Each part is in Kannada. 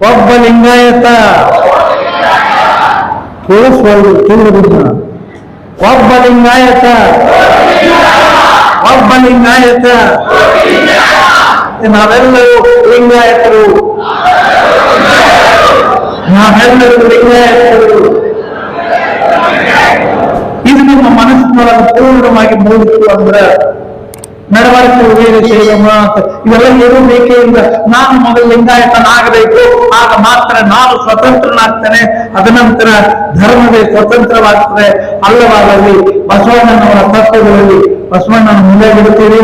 ಒಬ್ಬ ಲಿಂಗಾಯತ. ಕೇಳಿಸ್ಬೋದು ಕೇಳಿಬಿಡ್ನ ಒಬ್ಬ ಲಿಂಗಾಯತ. ಒಬ್ಬ ಲಿಂಗಾಯತ. ನಾವೆಲ್ಲರೂ ಲಿಂಗಾಯತರು. ನಾವೆಲ್ಲರೂ ಲಿಂಗಾಯತರು. ಇದು ನಮ್ಮ ಮನಸ್ಸಿನೊಳಗೆ ಪೂರ್ಣವಾಗಿ ಮೂಡಿತು ಅಂದ್ರೆ ನಡವಳಿಕೆ ವೇದ ಸೇವೆ ಮಾತು. ಇವೆಲ್ಲ ಏನೂ ಬೇಕೇ ಇಲ್ಲ ನಾನು ಮೊದಲು ಲಿಂಗಾಯತನಾಗಬೇಕು, ಆಗ ಮಾತ್ರ ನಾನು ಸ್ವತಂತ್ರನಾಗ್ತೇನೆ. ಅದನಂತರ ಧರ್ಮವೇ ಸ್ವತಂತ್ರವಾಗ್ತದೆ. ಅಲ್ಲವಾದಲ್ಲಿ ಬಸವಣ್ಣನವರ ತತ್ವಗಳಲ್ಲಿ ಬಸವಣ್ಣನ ಮುಂದೆ ಬಿಡ್ತೀರಿ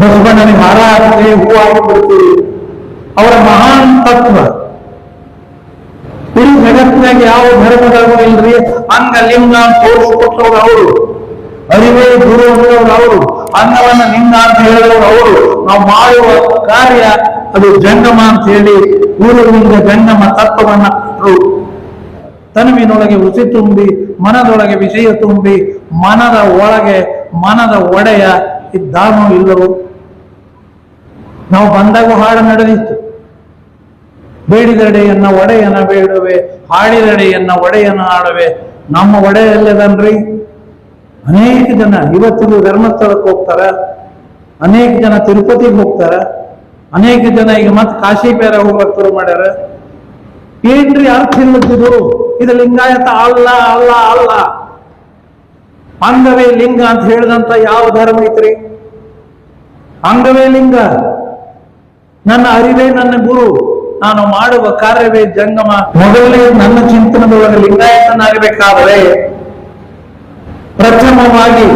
ಬಸವಣ್ಣನಿಗೆ ಹಾರ ಹಾಕ್ತೀವಿ ಹೂ ಹಾಕಿಬಿಡ್ತೀವಿ ಅವರ ಮಹಾನ್ ತತ್ವ. ಇಡೀ ಜಗತ್ತಿನಾಗ ಯಾವ ಧರ್ಮದವರು ಇಲ್ರಿ ಅಂಗ ಲಿಂಗ ಅಂತ ಅವರು ಅರಿವೇ ಗುರು ಅವರು, ಅನ್ನವನ್ನ ನಿನ್ನ ಅಂತ ಹೇಳಿದವರು ಅವರು. ನಾವು ಮಾಡುವ ಕಾರ್ಯ ಅದು ಜಂಗಮ ಅಂತ ಹೇಳಿ ಗುರುವಿನಿಂದ ಜಂಗಮ ತತ್ವವನ್ನ ತನುವಿನೊಳಗೆ ಉಸಿ ತುಂಬಿ, ಮನದೊಳಗೆ ವಿಷಯ ತುಂಬಿ, ಮನದ ಒಳಗೆ, ಮನದ ಒಡೆಯ ಇದ್ದಾನೋ ಇಲ್ಲವೋ? ನಾವು ಬಂದಾಗ ಹಾಡು ನಡೆದಿತ್ತು. ಬೇಡಿದಡೆಯನ್ನ ಒಡೆಯನ ಬೇಡುವೆ, ಹಾಡಿದಡೆಯನ್ನ ಒಡೆಯನ ಆಡುವೆ ನಮ್ಮ ಒಡೆ ಎಲ್ಲದನ್ರಿ ಅನೇಕ ಜನ ಇವತ್ತಿಗೂ ಧರ್ಮಸ್ಥಳಕ್ಕೆ ಹೋಗ್ತಾರ? ಅನೇಕ ಜನ ತಿರುಪತಿಗೆ ಹೋಗ್ತಾರ? ಅನೇಕ ಜನ ಈಗ ಮತ್ತೆ ಕಾಶಿ ಬೇರೆ ಹೋಗ್ಲಕ್ ಶುರು ಮಾಡ್ಯಾರ. ಏನ್ರಿ ಅರ್ಥ ಇಲ್ಲದಿದ್ರು ಇದು ಲಿಂಗಾಯತ ಅಲ್ಲ ಅಲ್ಲ ಅಲ್ಲ. ಅಂಗವೇ ಲಿಂಗ ಅಂತ ಹೇಳಿದಂತ ಯಾವ ಧರ್ಮ ಐತ್ರಿ? ಅಂಗವೇ ಲಿಂಗ. ನನ್ನ ಅರಿವೇ ನನ್ನ ಗುರು. ನಾನು ಮಾಡುವ ಕಾರ್ಯವೇ ಜಂಗಮ. ಮೊದಲನೇ ನನ್ನ ಚಿಂತನದೊಳಗೆ ಲಿಂಗಾಯತನಾಗಬೇಕಾದರೆ ಪ್ರಥಮವಾಗಿ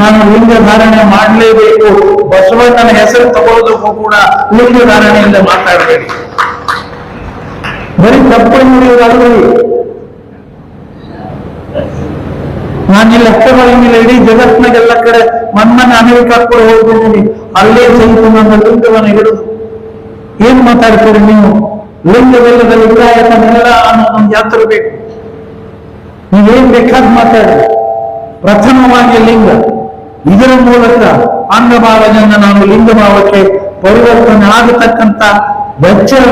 ನಾನು ಲಿಂಗ ಧಾರಣೆ ಮಾಡಲೇಬೇಕು. ಬಸವಣ್ಣನ ಹೆಸರು ತಗೊಳ್ಳೋದಕ್ಕೂ ಕೂಡ ಲಿಂಗ ಧಾರಣೆಯಿಂದ ಮಾತಾಡಬೇಡಿ. ಬರೀ ತಪ್ಪು ನುಡಿಯೋದಲ್ರಿ ನಾನು ಇಲ್ಲಿ ಅಷ್ಟಮಲ್ಲಿಂಗಿಲ್ಲ ಇಡೀ ಜಗತ್ನಾಗೆಲ್ಲ ಕಡೆ ಮನ್ಮನೆ ಅಮೆರಿಕ ಕೂಡ ಹೋಗಿದ್ದೀನಿ ಅಲ್ಲೇ ಸಹಿತ ನನ್ನ ಲಿಂಗವನ್ನು ಹಿಡಿದು ಏನ್ ಮಾತಾಡ್ತೀರಿ ನೀವು? ಲಿಂಗವಿಲ್ಲದ ಲಿಂಗಾಯತ ಅನ್ನೋ ಅನ್ನೋದೊಂದು ಯಾತ್ರ ಬೇಕು. ನೀವೇನ್ ಬೇಕಾದ್ ಮಾತಾಡಿ ಪ್ರಥಮವಾಗಿ ಲಿಂಗ. ಇದರ ಮೂಲಕ ಅಂಗಭಾವದಿಂದ ಲಿಂಗ ಭಾವಕ್ಕೆ ಪರಿವರ್ತನೆ ಆಗತಕ್ಕಂತ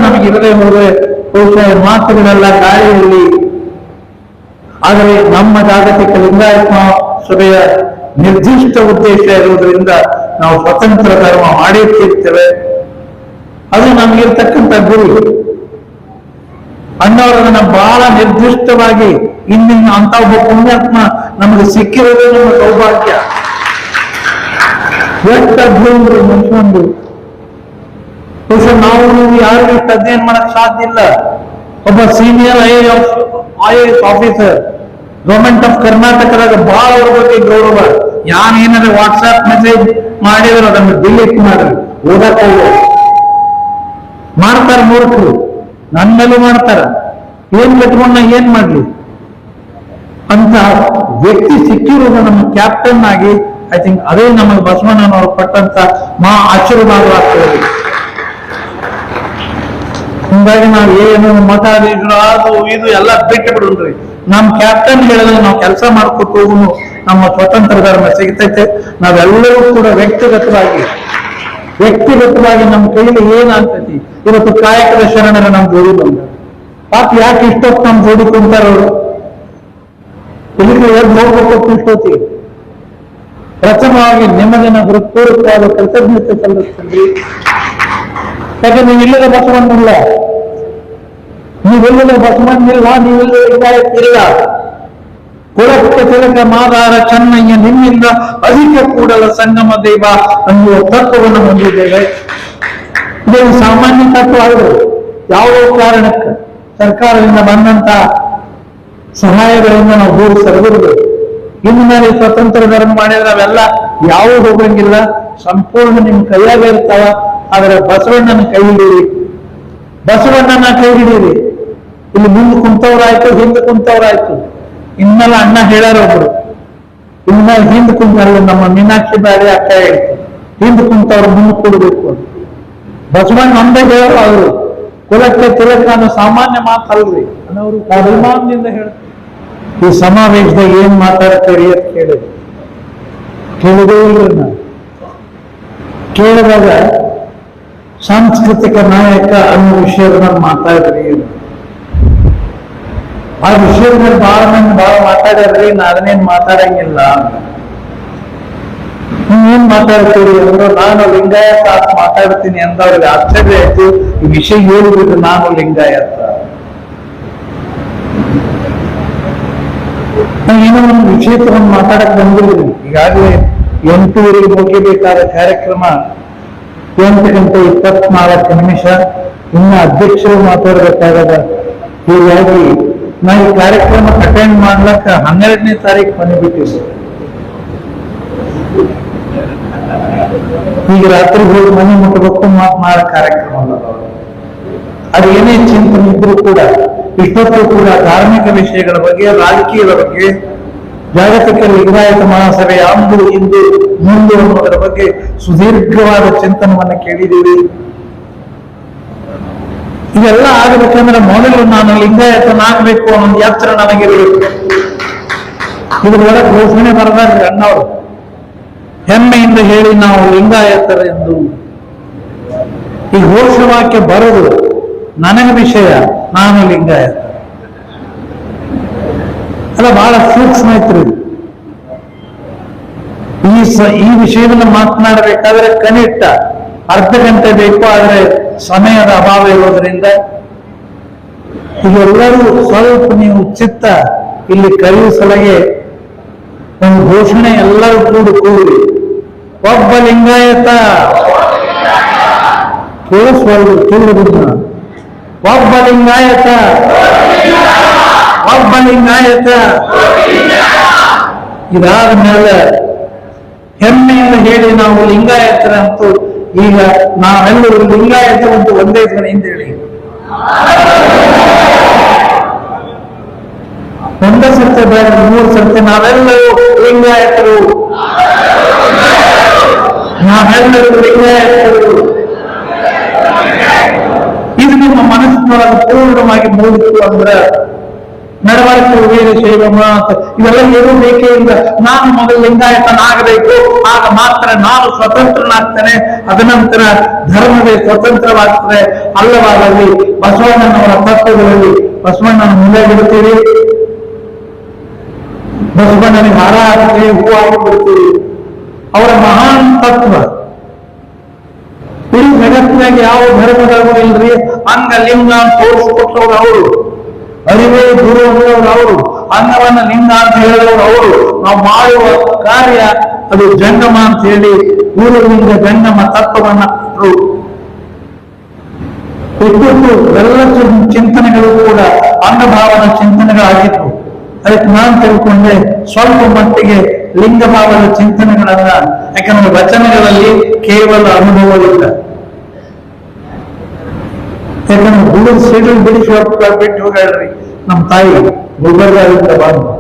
ನಮಗೆ ಇದರೇ ಹೋದರೆ ಬಹುಶಃ ಮಾತುಗಳೆಲ್ಲ ಗಾಳಿಯಲ್ಲಿ. ಆದರೆ ನಮ್ಮ ಜಾಗತಿಕ ಲಿಂಗಾಯತ ಸಭೆಯ ನಿರ್ದಿಷ್ಟ ಉದ್ದೇಶ ಇರುವುದರಿಂದ ನಾವು ಸ್ವತಂತ್ರ ಧರ್ಮ ಮಾಡಿ ತೀರ್ತೇವೆ ಅದು ನಮಗಿರ್ತಕ್ಕಂಥ ಗುರಿ. ಅಣ್ಣವರನ್ನ ಬಹಳ ನಿರ್ದಿಷ್ಟವಾಗಿ ಇಂದಿನ ಅಂತ ಒಬ್ಬ ಪುಣ್ಯಾತ್ಮ ನಮಗೆ ಸಿಕ್ಕಿರೋದು ನಮ್ಮ ಸೌಭಾಗ್ಯ. ಎಷ್ಟು ಅಧ್ಯಯನರು ಮನುಷ್ಯಂದು ಬಹುಶಃ ನಾವು ಯಾರು ಇಷ್ಟು ಅಧ್ಯಯನ ಮಾಡಕ್ ಸಾಧ್ಯ ಇಲ್ಲ. ಒಬ್ಬ senior I A S officer government of ಕರ್ನಾಟಕದಾಗ ಬಹಳ ಅವ್ರ ಬಗ್ಗೆ ಗೌರವ. ಯಾನ್ ಏನಾದ್ರೆ ವಾಟ್ಸ್ಆಪ್ ಮೆಸೇಜ್ ಮಾಡಿದ್ರು ಅದನ್ನು ಡಿಲೀಟ್ ಮಾಡ್ರಿ ಓದಕ್ ಮಾಡ್ತಾರೆ ಮಾಡ್ತಾರ ಮೂರ್ಖರು. ನನ್ನ ಮೇಲೂ ಮಾಡ್ತಾರ. ಏನ್ ಕಟ್ಕೊಂಡ ಏನ್ ಮಾಡ್ಲಿ? ಅಂತ ವ್ಯಕ್ತಿ ಸಿಕ್ಕಿರೋದು ನಮ್ಮ ಕ್ಯಾಪ್ಟನ್ ಆಗಿ ಐ ಥಿಂಕ್ ಅದೇ ನಮಗೆ ಬಸವಣ್ಣನವರು ಪಟ್ಟಂತ ಮಾ ಆಶೀರ್ವಾದವಾಗ್ತದೆ ಹಿಂಗಾಗಿ ನಾವು ಏನು ಮಾತಾಡಿದ್ರು ಅದು, ಇದು ಎಲ್ಲ ಬಿಟ್ಟು ಬಿಡೋಣ್ರಿ ನಮ್ ಕ್ಯಾಪ್ಟನ್ ಹೇಳಿದ್ರೆ ನಾವು ಕೆಲಸ ಮಾಡ್ಕೊಟ್ಟು ಹೋಗುನು ನಮ್ಮ ಸ್ವತಂತ್ರ ಧರ್ಮ ಸಿಗ್ತೈತೆ. ನಾವೆಲ್ಲರೂ ಕೂಡ ವ್ಯಕ್ತಿಗತವಾಗಿ ವ್ಯಕ್ತಿಗತವಾಗಿ ನಮ್ಮ ಕೈಲಿ ಏನಾಗ್ತೈತಿ? ಇವತ್ತು ಕಾಯಕದ ಶರಣರ ನಮ್ ಜೋಡಿ ಬಂದ. ಪಾಪ ಯಾಕೆ ಇಷ್ಟೊತ್ತು ನಮ್ ಜೋಡಿ ಕುಂತಾರ ಅವರು? ಇಲ್ಲಿಗೆ ಎದ್ದು ಹೋಗ್ಬೇಕು ಇಷ್ಟೊತ್ತಿಗೆ? ಪ್ರಥಮವಾಗಿ ನಿಮ್ಮದಿನ ಹೃತ್ಪೂರ್ವಕವಾದ ಕೃತಜ್ಞತೆ ಸಲ್ಲಿಸ್ತೀನಿ. ಯಾಕಂದ್ರೆ ನೀವು ಇಲ್ಲದ ಬಸವಣ್ಣಿಲ್ಲ ನೀವೆಲ್ಲದ ಬಸವಣ್ಣಿಲ್ಲ ನೀವೆಲ್ಲ ಲಿಂಗಾಯತಿಲ್ಲ ಕುಲಕ್ಕೆ ತಿಲಕ ಮಾದಾರ ಚೆನ್ನಯ್ಯ ನಿಮ್ಮಿಂದ ಅಧಿಕ ಕೂಡಲ ಸಂಗಮ ದೇವ ಅನ್ನುವ ತತ್ವವನ್ನು ಹೊಂದಿದ್ದೇವೆ. ಇದೊಂದು ಸಾಮಾನ್ಯ ತತ್ವ ಅಲ್ಲ ಯಾವ ಕಾರಣಕ್ಕೆ ಸರ್ಕಾರದಿಂದ ಬಂದಂತ ಸಹಾಯಗಳಿಂದ ನಾವು ದೂರ ಸರಿದಿರ್ಬೇಕು. ಇನ್ನು ಮೇಲೆ ಸ್ವತಂತ್ರ ಧರ್ಮ ಮಾಡಿದ್ರೆ ಅವೆಲ್ಲ ಯಾವ ಹೋಗಂಗಿಲ್ಲ ಸಂಪೂರ್ಣ ನಿಮ್ ಕೈಯಾಗ ಇರ್ತಾವ. ಆದ್ರೆ ಬಸವಣ್ಣನ ಕೈ ಹಿಡೀರಿ ಬಸವಣ್ಣನ ಕೈ ಹಿಡೀರಿ ಇಲ್ಲಿ ಮುಂದೆ ಕುಂತವ್ರಾಯ್ತು, ಹಿಂದೆ ಕುಂತವ್ರಾಯ್ತು. ಇನ್ಮೇಲೆ ಅಣ್ಣ ಹೇಳಾರ ಒಬ್ರು. ಇನ್ಮೇಲೆ ಹಿಂದ್ ಕುಂತಾರಲ್ಲ ನಮ್ಮ ಮೀನಾಕ್ಷಿ ಬಾರಿ ಅಕ್ಕ ಹೇಳ್ತು ಹಿಂದ್ ಕುಂತವ್ರು ಮುಂದೆ ಕೂಡಬೇಕು ಅಂತ. ಬಸವಣ್ಣ ನಮ್ದೇ ಹೇಳೋರು ಅವರು. ಕುಲಕ್ಕೆ ತಿಲಕ ಅನ್ನೋ ಸಾಮಾನ್ಯ ಮಾತಲ್ರಿ ಅನ್ನೋರು ಅಭಿಮಾನದಿಂದ ಹೇಳ್ತಾರೆ. ಈ ಸಮಾವೇಶದಾಗ ಏನ್ ಮಾತಾಡ್ತೀರಿ ಅಂತ ಕೇಳಿದ್ರು. ಕೇಳಿದೇ ಇಲ್ರಿ ನಾನು ಕೇಳಿದಾಗ ಸಾಂಸ್ಕೃತಿಕ ನಾಯಕ ಅನ್ನೋ ವಿಷಯದ ನಾನು ಮಾತಾಡ್ರಿ ಆ ವಿಷಯದ ಮೇಲೆ ಬಹಳ ಮಂದಿ ಬಹಳ ಮಾತಾಡ್ಯಾರ್ರಿ ನಾ ಅದನ್ನೇನ್ ಮಾತಾಡಂಗಿಲ್ಲ. ನೀವೇನ್ ಮಾತಾಡ್ತೀರಿ? ಅಂದ್ರೆ ನಾನು ಲಿಂಗಾಯತ ಅಂತ ಮಾತಾಡ್ತೀನಿ ಆಶ್ಚರ್ಯ ಆಯ್ತು. ಈ ವಿಷಯ ಹೇಳಿಬಿಟ್ಟು ನಾನು ಲಿಂಗಾಯತ. ಏನೋ ಒಂದು ವಿಷಯ ತಗೊಂಡು ಮಾತಾಡಕ್ ಬಂದಿದ್ದೀನಿ. ಈಗಾಗಲೇ ಎಂಟೂವರೆಗೆ ಮುಗಿಬೇಕಾದ ಕಾರ್ಯಕ್ರಮ, ಎಂಟು ಗಂಟೆ ಇಪ್ಪತ್ನಾಲ್ಕು ನಿಮಿಷ. ಇನ್ನು ಅಧ್ಯಕ್ಷರು ಮಾತಾಡಬೇಕಾಗದ. ಹೀಗಾಗಿ ನಾ ಈ ಕಾರ್ಯಕ್ರಮ ಅಟೆಂಡ್ ಮಾಡ್ಲಕ್ಕ ಹನ್ನೆರಡನೇ ತಾರೀಕು ಬಂದ್ಬಿಟ್ಟಿದ್ದೆ ಈಗ ರಾತ್ರಿ ಹೋಗಿ ಮನೆ ಮುಟ್ಟಬೇಕು ಮಾಡೋ ಕಾರ್ಯಕ್ರಮ ಅಲ್ಲ. ಅದು ಏನೇ ಚಿಂತನೆ ಇದ್ರು ಕೂಡ, ಇಷ್ಟೊತ್ತು ಕೂಡ ಧಾರ್ಮಿಕ ವಿಷಯಗಳ ಬಗ್ಗೆ, ರಾಜಕೀಯದ ಬಗ್ಗೆ, ಜಾಗತಿಕ ಲಿಂಗಾಯತ ಮಹಾಸಭೆ ಅಂದು ಇಂದು ಮುಂದೆ ಅನ್ನೋದರ ಬಗ್ಗೆ ಸುದೀರ್ಘವಾದ ಚಿಂತನವನ್ನು ಕೇಳಿದ್ದೀವಿ ಇದೆಲ್ಲ ಆಗಬೇಕಂದ್ರೆ ಮೊದಲು ನಾನು ಲಿಂಗಾಯತನಾಗಬೇಕು ಅನ್ನೋ ಎಚ್ಚರ ನನಗಿರಬೇಕು. ಇದ್ರೊಳಗೆ ಘೋಷಣೆ ಬರದಾರ್ರಿ ಅಣ್ಣವರು, ಹೆಮ್ಮೆಯಿಂದ ಹೇಳಿ ನಾವು ಲಿಂಗಾಯತರೆಂದು ಈ ಘೋಷವಾಕ್ಯ ಬರೋದು ನನಗೆ ವಿಷಯ, ನಾನು ಲಿಂಗಾಯತ. ಅಲ್ಲ, ಬಹಳ ಸೂಕ್ಷ್ಮ ಐತ್ರಿ ಈ ಈ ವಿಷಯವನ್ನು ಮಾತನಾಡಬೇಕಾದ್ರೆ ಕನಿಷ್ಠ ಅರ್ಧ ಗಂಟೆ ಬೇಕು, ಆದರೆ ಸಮಯದ ಅಭಾವ ಇರೋದ್ರಿಂದ ಇದೆಲ್ಲರೂ ಸ್ವಲ್ಪ ನೀವು ಚಿತ್ತ ಇಲ್ಲಿ ಕರೆಯುವ ಒಂದು ಘೋಷಣೆ ಎಲ್ಲರೂ ಕೂಡಿ ಕೂಡಿ, ಒಬ್ಬ ಲಿಂಗಾಯತ ಕೇಳಿಸ್ಬಾರ್ದು ಕೇಳುವುದಿಲ್ಲ ಒಬ್ಬ ಲಿಂಗಾಯತ ಒಬ್ಬ ಲಿಂಗಾಯತ. ಇದಾದ ಮೇಲೆ ಹೆಮ್ಮೆಯಿಂದ ಹೇಳಿ ನಾವು ಲಿಂಗಾಯತರಂತೂ ಈಗ ನಾವೆಲ್ಲರೂ ಲಿಂಗಾಯತ ಅಂತ ಒಂದೇ ಧ್ವನಿಯಿಂದ ಹೇಳಿ? ಒಂದೇ ಸತ್ಯ ಬೇಡ ಮೂರು ಸತ್ಯ ನಾವೆಲ್ಲರೂ ಲಿಂಗಾಯತರು. ನಾವೆಲ್ಲರೂ ಲಿಂಗಾಯತರು. ಇದು ನಿಮ್ಮ ಮನಸ್ಸಿನೊಳಗೆ ಪೂರ್ಣವಾಗಿ ಮೂಡಿತು ಅಂದ್ರೆ ನಡವಳಿಕೆ ವೀರ ಶೈವ ಅಂತ. ಇವೆಲ್ಲ ಏನು ಬೇಕೇ ಇಲ್ಲ. ನಾನು ಮೊದಲು ಲಿಂಗಾಯತನಾಗಬೇಕು. ಆಗ ಮಾತ್ರ ನಾನು ಸ್ವತಂತ್ರನಾಗ್ತೇನೆ. ಅದನಂತರ ಧರ್ಮವೇ ಸ್ವತಂತ್ರವಾಗ್ತದೆ. ಅಲ್ಲವಾದಲ್ಲಿ ಬಸವಣ್ಣನವರ ತತ್ವಗಳಲ್ಲಿ? ಬಸವಣ್ಣನ ಮುಂದೆ ಬಿಡುತ್ತೀರಿ? ಬಸವಣ್ಣನಿಗೆ ಹಾರ ಹಾಕಿ ಹೂ ಹಾಕಿಬಿಡ್ತೀರಿ ಅವರ ಮಹಾನ್ ತತ್ವ. ಇಡೀ ಜಗತ್ತಿನಾಗ ಯಾವ ಧರ್ಮದವರು ಇಲ್ರಿ? ಅಂಗ ಲಿಂಗ ಅವರು. ಅರಿವೇ ಗುರು ಅನ್ನೋರು ಅವರು, ಅನ್ನವನ್ನ ನಿಂದ ಅಂತ ಹೇಳುವವರು ಅವರು. ನಾವು ಮಾಡುವ ಕಾರ್ಯ ಅದು ಜಂಗಮ ಅಂತ ಹೇಳಿ ಗುರುವಿನಿಂದ ಜಂಗಮ ತತ್ವವನ್ನ ಇಟ್ಟಿಟ್ಟು ಎಲ್ಲ ಚಿಂತನೆಗಳು ಕೂಡ ಅನ್ನಭಾವನ ಚಿಂತನೆಗಳಾಗಿತ್ತು ಅದಕ್ಕೆ ನಾನು ತಿಳ್ಕೊಂಡೆ, ಸ್ವಲ್ಪ ಮಟ್ಟಿಗೆ ಲಿಂಗಭಾವದ ಚಿಂತನೆಗಳನ್ನ, ಯಾಕಂದ್ರೆ ವಚನಗಳಲ್ಲಿ ಕೇವಲ ಅನುಭವವಿಲ್ಲ. ಯಾಕಂದ್ರೆ ಸಿಡಿಲ್ ಬಿಡಿಸಿ ಹೊರಟ ಬಿಟ್ಟು ಹೋಗ್ಯಾಡ್ರಿ ನಮ್ಮ ತಾಯಿ ಗುಲ್ಬರ್ಗಾದಿಂದ ಬಂದು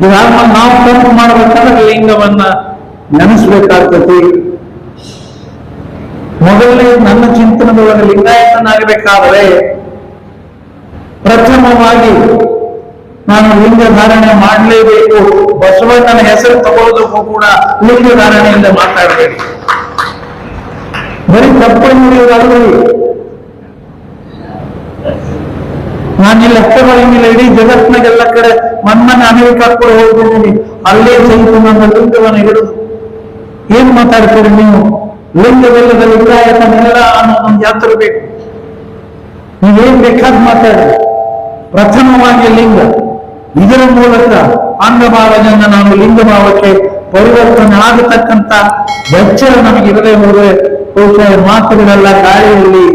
ಇದಾದ್ಮೇಲೆ ನಾವು ತಪ್ಪು ಮಾಡ್ಬೇಕಂದ್ರೆ ಲಿಂಗವನ್ನ ನೆನೆಸ್ಬೇಕಾಗ್ತತಿ ಮೊದಲನೇ ನನ್ನ ಚಿಂತನದೊಳಗೆ ಲಿಂಗಾಯತನಾಗಬೇಕಾದರೆ ಪ್ರಥಮವಾಗಿ ನಾನು ಲಿಂಗ ಧಾರಣೆ ಮಾಡಲೇಬೇಕು. ಬಸವಣ್ಣನ ಹೆಸರು ತಗೊಳ್ಳೋದಕ್ಕೂ ಕೂಡ ಲಿಂಗ ಧಾರಣೆಯಿಂದ ಮಾತಾಡಬೇಕು ಬರೀ ತಪ್ಪು ನಾನು ಇಲ್ಲಿ ಅಷ್ಟೊಳಗಿಲ್ಲ ಇಡೀ ಜಗತ್ನಾಗೆಲ್ಲ ಕಡೆ ಮನ್ಮನೆ ಅನೇಕ ಕೂಡ ಹೋಗಿದ್ದೀನಿ ಅಲ್ಲೇ ಸಹಿತ ನನ್ನ ಲಿಂಗವನ್ನು ಹಿಡಿದು. ಏನ್ ಮಾತಾಡ್ತೀರಿ ನೀವು? ಲಿಂಗವಿಲ್ಲದ ಲಿಂಗಾಯತ ನೆಲ ನಮ್ಗೆ ಯಾತ್ರ ಬೇಕು. ನೀವೇನ್ ಬೇಕಾದ್ ಮಾತಾಡಿ ಪ್ರಥಮವಾಗಿ ಲಿಂಗ. ಇದರ ಮೂಲಕ ಅಂಗಭಾವದಿಂದ ನಾನು ಲಿಂಗಭಾವಕ್ಕೆ ಪರಿವರ್ತನೆ ಆಗತಕ್ಕಂತ ಎಚ್ಚರ ನಮಗಿರದೆ ಹೋದರೆ, ಹೋದ್ರೆ ಮಾತುಗಳೆಲ್ಲ ಗಾಳಿಯಲ್ಲಿ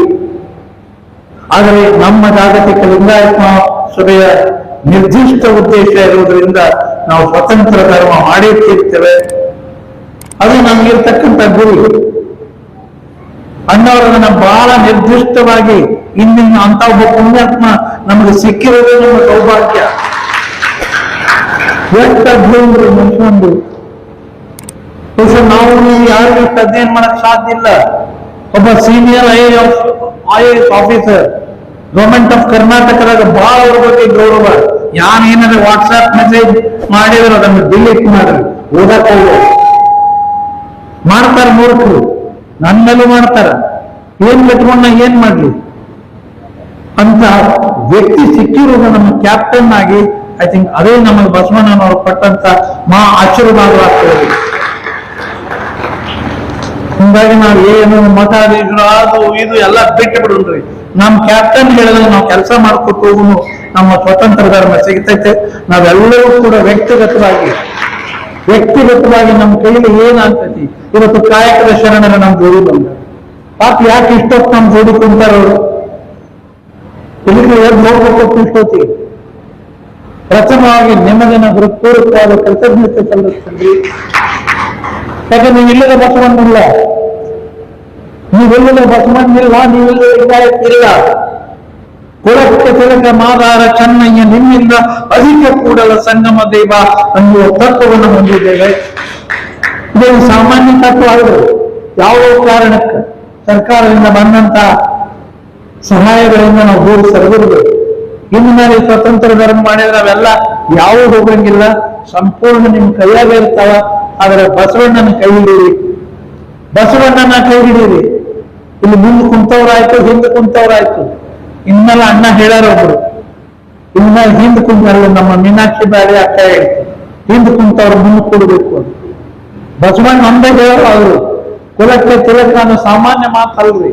ಆದರೆ ನಮ್ಮ ಜಾಗತಿಕ ಲಿಂಗಾಯತ ಸಭೆಯ ನಿರ್ದಿಷ್ಟ ಉದ್ದೇಶ ಇರುವುದರಿಂದ ನಾವು ಸ್ವತಂತ್ರ ಧರ್ಮ ಮಾಡೇ ತೀರ್ತೇವೆ ಅದು ನಮಗಿರ್ತಕ್ಕಂಥ ಗುರಿ. ಅಣ್ಣವರನ್ನ ಬಹಳ ನಿರ್ದಿಷ್ಟವಾಗಿ ಇಂದಿನ ಅಂತ ಒಬ್ಬ ಪುಣ್ಯಾತ್ಮ ನಮಗೆ ಸಿಕ್ಕಿರೋದೇ ನಮ್ಮ ಸೌಭಾಗ್ಯ. ಎಷ್ಟು ಮನುಷ್ಯಂದು ಬಹುಶಃ ನಾವು ಯಾರಿಗೂ ಅಧ್ಯಯನ ಮಾಡಕ್ ಸಾಧ್ಯ ಇಲ್ಲ. ಒಬ್ಬ senior I A S officer government of ಕರ್ನಾಟಕದಾಗ ಬಹಳ ಅವ್ರ ಬಗ್ಗೆ ಗೌರವ. ಯಾನ್ ಏನಾದ್ರೆ ವಾಟ್ಸ್ಆಪ್ ಮೆಸೇಜ್ ಮಾಡಿದ್ರು, ಅದನ್ನು ಡಿಲೀಟ್ ಮಾಡ್ರಿ ಓದಕ್ ಹೋಗ್ಬೇಡಿ ಮಾಡ್ತಾರ ಮೂರ್ಖರು. ನನ್ಮೇಲೂ ಮಾಡ್ತಾರ. ಏನ್ ಕಟ್ಕೊಂಡ, ಏನ್ ಮಾಡ್ಲಿ? ಅಂತ ವ್ಯಕ್ತಿ ಸಿಕ್ಕಿರೋದು ನಮ್ಮ ಕ್ಯಾಪ್ಟನ್ ಆಗಿ ಐ ಥಿಂಕ್ ಅದೇ ನಮಗೆ ಬಸವಣ್ಣನವರು ಪಟ್ಟಂತ ಮಾ ಆಶೀರ್ವಾದವಾಗ್ತದೆ. ಹಿಂಗಾಗಿ ನಾವು ಏನು ಮಾತಾಡಿದ್ರು ಅದು ಇದು ಎಲ್ಲ ಬಿಟ್ಟು ಬಿಡ್ರಿ ನಮ್ ಕ್ಯಾಪ್ಟನ್ ಹೇಳಿದ್ರೆ, ನಾವು ಕೆಲಸ ಮಾಡ್ಕೊಟ್ಟು ಹೋಗುನು, ನಮ್ಮ ಸ್ವತಂತ್ರ ಧರ್ಮ ಸಿಗ್ತೈತೆ. ನಾವೆಲ್ಲರೂ ಕೂಡ ವ್ಯಕ್ತಿಗತವಾಗಿ ವ್ಯಕ್ತಿಗತವಾಗಿ ನಮ್ಮ ಕೈಲಿ ಏನಾಗ್ತೈತಿ? ಇವತ್ತು ಕಾಯಕದ ಶರಣರ ನಮ್ ಜೋಡಿ ಬಂದ. ಪಾಪ ಯಾಕೆ ಇಷ್ಟೊತ್ತು ನಮ್ ಜೋಡಿ ಕುಂತಾರ ಅವರು? ಇಲ್ಲಿ ಎದ್ದು ಹೋಗ್ಬೇಕು ಇಷ್ಟೊತ್ತಿಗೆ ಪ್ರಥಮವಾಗಿ ನಿಮ್ಮದಿನ ಹೃತ್ಪೂರ್ವಕವಾದ ಕೃತಜ್ಞತೆ ಸಲ್ಲಿಸ್ತೀನಿ. ಯಾಕಂದ್ರೆ ನೀವು ಇಲ್ಲದ ಬಸವಣ್ಣಿಲ್ಲ ನೀವೆಲ್ಲದ ಬಸವಣ್ಣಿಲ್ಲ ನೀವೆಲ್ಲ ಇಲ್ಲ ಕುಳಕ್ಕೆ ತಿಲಕ ಮಾದಾರ ಚೆನ್ನಯ್ಯ ನಿಮ್ಮಿಂದ ಅಧಿಕ ಕೂಡಲ ಸಂಗಮ ದೈವ ಅನ್ನುವ ತತ್ವವನ್ನು ಹೊಂದಿದ್ದೇವೆ ಇದು ಸಾಮಾನ್ಯ ತತ್ವ ಅಲ್ಲ ಯಾವುದೋ ಕಾರಣಕ್ಕೆ ಸರ್ಕಾರದಿಂದ ಬಂದಂತ ಸಹಾಯಗಳಿಂದ ನಾವು ದೂರ ಸರಿದಿರ್ಬೇಕು ಇನ್ನು ಮೇಲೆ ಸ್ವತಂತ್ರ ಧರ್ಮ ಮಾಡಿದ್ರೆ ಅವೆಲ್ಲ ಯಾವ ಹೋಗಂಗಿಲ್ಲ ಸಂಪೂರ್ಣ ನಿಮ್ ಕೈಯಾಗ ಇರ್ತಾವ ಆದ್ರೆ ಬಸವಣ್ಣನ ಕೈ ಹಿಡೀರಿ ಬಸವಣ್ಣನ ಕೈ ಹಿಡೀರಿ ಇಲ್ಲಿ ಮುಂದೆ ಕುಂತವ್ರಾಯ್ತು, ಹಿಂದೆ ಕುಂತವ್ರಾಯ್ತು. ಇನ್ಮೇಲೆ ಅಣ್ಣ ಹೇಳ್ಯಾರ ಒಬ್ರು. ಇನ್ಮೇಲೆ ಹಿಂದ್ ಕುಂತಾರಲ್ಲ ನಮ್ಮ ಮೀನಾಕ್ಷಿ ಬಾರಿ ಅಕ್ಕ ಹೇಳ್ತು. ಹಿಂದ್ ಕುಂತವ್ರು ಮುಂದೆ ಕೊಡ್ಬೇಕು ಅಂತ. ಬಸವಣ್ಣ ಅಂದ ಹೇಳೋರು ಅವರು. ಕುಲಕ್ಕೆ ತಿಲಕ ಅನ್ನೋ ಸಾಮಾನ್ಯ ಮಾತಲ್ರಿ